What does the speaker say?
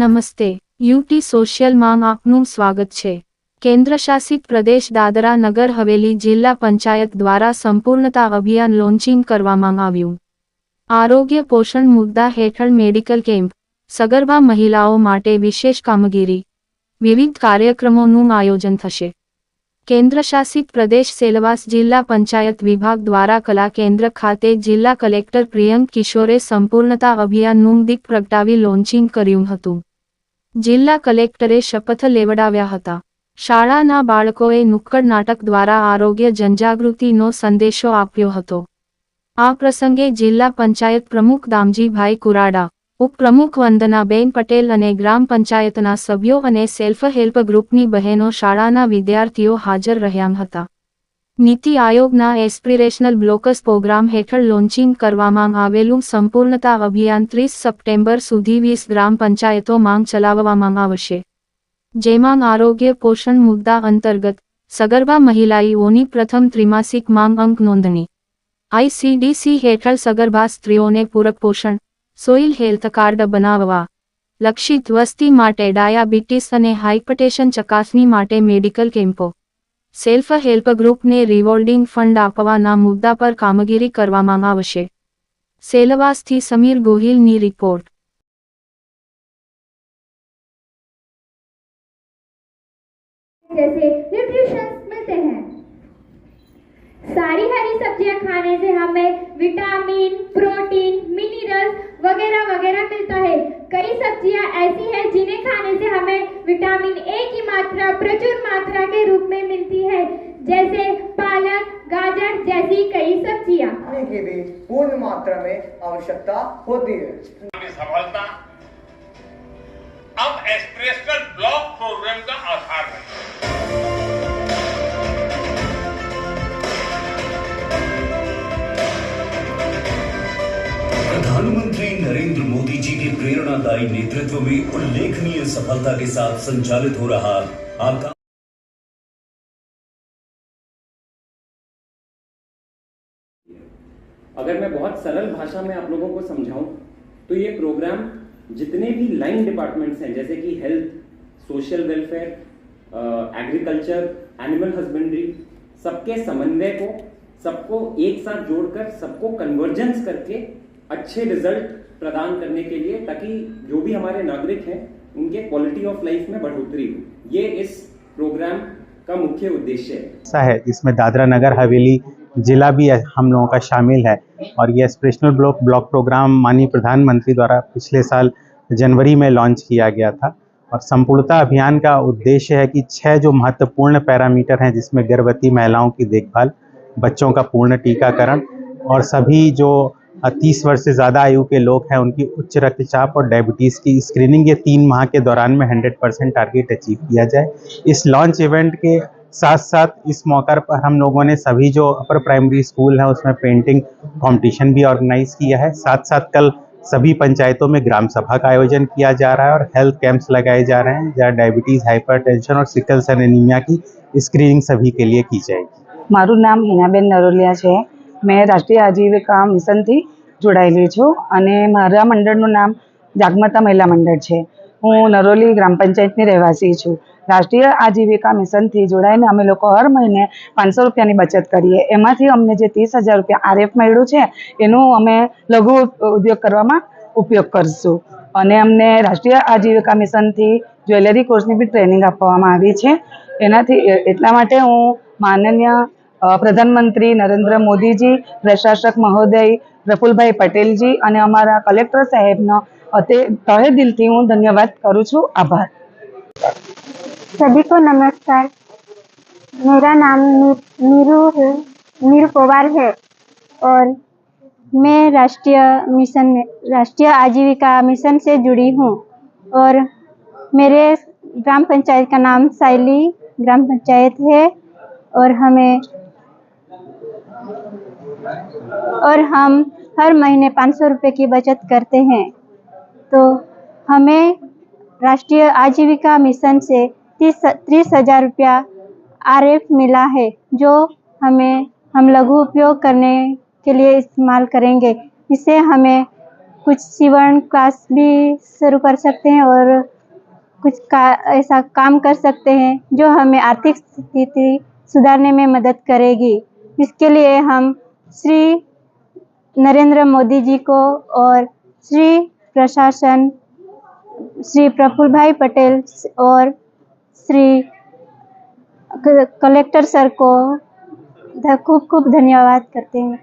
નમસ્તે. યુટી સોશિયલમાં આપનું સ્વાગત છે. કેન્દ્રશાસિત પ્રદેશ દાદરા નગર હવેલી જિલ્લા પંચાયત દ્વારા સંપૂર્ણતા અભિયાન લોન્ચિંગ કરવામાં આવ્યું. આરોગ્ય પોષણ મુદ્દા હેઠળ મેડિકલ કેમ્પ, સગર્ભા મહિલાઓ માટે વિશેષ કામગીરી, વિવિધ કાર્યક્રમોનું આયોજન થશે. કેન્દ્રશાસિત પ્રદેશ સેલવાસ જિલ્લા પંચાયત વિભાગ દ્વારા કલા કેન્દ્ર ખાતે જિલ્લા કલેક્ટર પ્રિયંક કિશોરે સંપૂર્ણતા અભિયાનનું દિક પ્રગટાવી લોન્ચિંગ કર્યું હતું. જિલ્લા કલેક્ટરે શપથ લેવડાવ્યા હતા. શાળાના બાળકોએ નુક્કડ નાટક દ્વારા આરોગ્ય જનજાગૃતિનો સંદેશો આપ્યો હતો. આ પ્રસંગે જિલ્લા પંચાયત પ્રમુખ દામજીભાઈ કુરાડા, ઉપપ્રમુખ વંદનાબેન પટેલ અને ગ્રામ પંચાયતના સભ્યો અને સેલ્ફ હેલ્પ ગ્રુપની બહેનો શાળાના વિદ્યાર્થીઓ હાજર રહ્યા હતા. નીતિ આયોગના એસ્પિરેશનલ બ્લોકસ પ્રોગ્રામ હેઠળ લોન્ચિંગ કરવામાં આવેલું સંપૂર્ણતા અભિયાન ત્રીસ સપ્ટેમ્બર સુધી વીસ ગ્રામ પંચાયતો માંગ ચલાવવામાં આવશે. જેમાં આરોગ્ય પોષણ મુદ્દા અંતર્ગત સગર્ભા મહિલાઓની પ્રથમ ત્રિમાસિક માંગ અંક નોંધણી. આઈસીડીસી હેઠળ સગર્ભા સ્ત્રીઓને પૂરક પોષણ, સોઇલ હેલ્થ કાર્ડ બનાવવા, લક્ષિત વસ્તી માટે ડાયાબિટીસ અને હાઇપરટેશન ચકાસણી માટે મેડિકલ કેમ્પો. સેલ્ફ હેલ્પ ગ્રુપને રિવોલ્ડિંગ ફંડ આપવાના મુદ્દા પર કામગીરી કરવામાં આવશે સેલવાસથી સમીર ગોહિલની રિપોર્ટ जैसे न्यूट्रिशंस मिलते हैं सारी हरी सब्जियां खाने से हमें विटामिन प्रोटीन मिनरल्स वगैरह वगैरह मिलता है कई सब्जियां ऐसी हैं जिन्हें खाने से हमें विटामिन ए की मात्रा प्रचुर मात्रा के रूप में मिलती है जैसे पालक गाजर जैसी कई सब्ज़ियाँ। की भी पूर्ण मात्रा में आवश्यकता होती है। सफलता। अब एस्पिरेशनल ब्लॉक प्रोग्राम का आधार है। प्रधानमंत्री नरेंद्र मोदी जी के प्रेरणादायी नेतृत्व में उल्लेखनीय सफलता के साथ संचालित हो रहा आपका अगर मैं बहुत सरल भाषा में आप लोगों को समझाऊं तो ये प्रोग्राम जितने भी लाइन डिपार्टमेंट्स हैं, जैसे कि health social welfare agriculture animal husbandry सबके समन्वय को, सबको एक साथ जोड़कर, सबको कन्वर्जेंस करके अच्छे रिज़ल्ट प्रदान करने के लिए, ताकि जो भी हमारे नागरिक हैं, उनके क्वालिटी ऑफ़ लाइफ में बढ़ोतरी हो। ये इस प्रोग्राम का मुख्य उद्देश्य है। ऐसा है जिसमें दादरा नगर हवेली जिला भी हम लोगों का शामिल है। और ये एस्पिरेशनल ब्लॉक ब्लॉक प्रोग्राम माननीय प्रधानमंत्री द्वारा पिछले साल जनवरी में लॉन्च किया गया था। और संपूर्णता अभियान का उद्देश्य है कि छह जो महत्वपूर्ण पैरामीटर हैं, जिसमें गर्भवती महिलाओं की देखभाल, बच्चों का पूर्ण टीकाकरण और सभी जो तीस वर्ष से ज़्यादा आयु के लोग हैं, उनकी उच्च रक्तचाप और डायबिटीज़ की स्क्रीनिंग ये तीन माह के दौरान में 100 परसेंट टारगेट अचीव किया जाए। इस लॉन्च इवेंट के साथ साथ इस मौका पर हम लोगों ने सभी जो अपर प्राइमरी स्कूल हैं उसमें पेंटिंग कंपटीशन भी ऑर्गेनाइज किया है साथ साथ कल सभी पंचायतों में ग्राम सभा का आयोजन किया जा रहा है और हेल्थ कैंप्स लगाए जा रहे हैं जहाँ डायबिटीज़ हाइपरटेंशन और सिकल सेल एनीमिया की स्क्रीनिंग सभी के लिए की जाएगी મારું નામ હિનાબેન નરોલિયા છે મેં રાષ્ટ્રીય આજીવિકા મિશનથી જોડાયેલી છું અને મારા મંડળનું નામ જાગમાતા મહિલા મંડળ છે હું નરોલી ગ્રામ પંચાયતની રહેવાસી છું. રાષ્ટ્રીય આજીવિકા મિશનથી જોડાઈને અમે લોકો હર મહિને પાંચસો રૂપિયાની બચત કરીએ. એમાંથી અમને જે ત્રીસ હજાર રૂપિયા આરએફ મળ્યું છે, એનું અમે લઘુ ઉદ્યોગ કરવામાં ઉપયોગ કરીશું. અને અમને રાષ્ટ્રીય આજીવિકા મિશનથી જ્વેલરી કોર્સની બી ટ્રેનિંગ આપવામાં આવી છે. એનાથી એટલા માટે હું માનનીય પ્રધાનમંત્રી નરેન્દ્ર મોદીજી, પ્રશાસક મહોદય, પ્રફુલભાઈ પટેલજી અને અમારા કલેક્ટર સાહેબનો तहे दिल थी हूँ, धन्यवाद करूँ आभार। सभी को नमस्कार। मेरा नाम नीरू है नीरू पवार है, और मैं राष्ट्रीय मिशन में, राष्ट्रीय आजीविका मिशन से जुड़ी हूँ, और मेरे ग्राम पंचायत का नाम साइली ग्राम पंचायत है, और हमें, और हम हर महीने पाँच सौ रुपये की बचत करते हैं। तो हमें राष्ट्रीय आजीविका मिशन से तीस तीस हज़ार रुपया आर एफ़ मिला है, जो हमें, हम लघु उपयोग करने के लिए इस्तेमाल करेंगे। इससे हमें कुछ सीवण क्लास भी शुरू कर सकते हैं और कुछ का, ऐसा काम कर सकते हैं, जो हमें आर्थिक स्थिति सुधारने में मदद करेगी। इसके लिए हम श्री नरेंद्र मोदी जी को और श्री प्रशासन, श्री प्रफुल्ल भाई पटेल और श्री कलेक्टर सर को खूब खूब धन्यवाद करते हैं।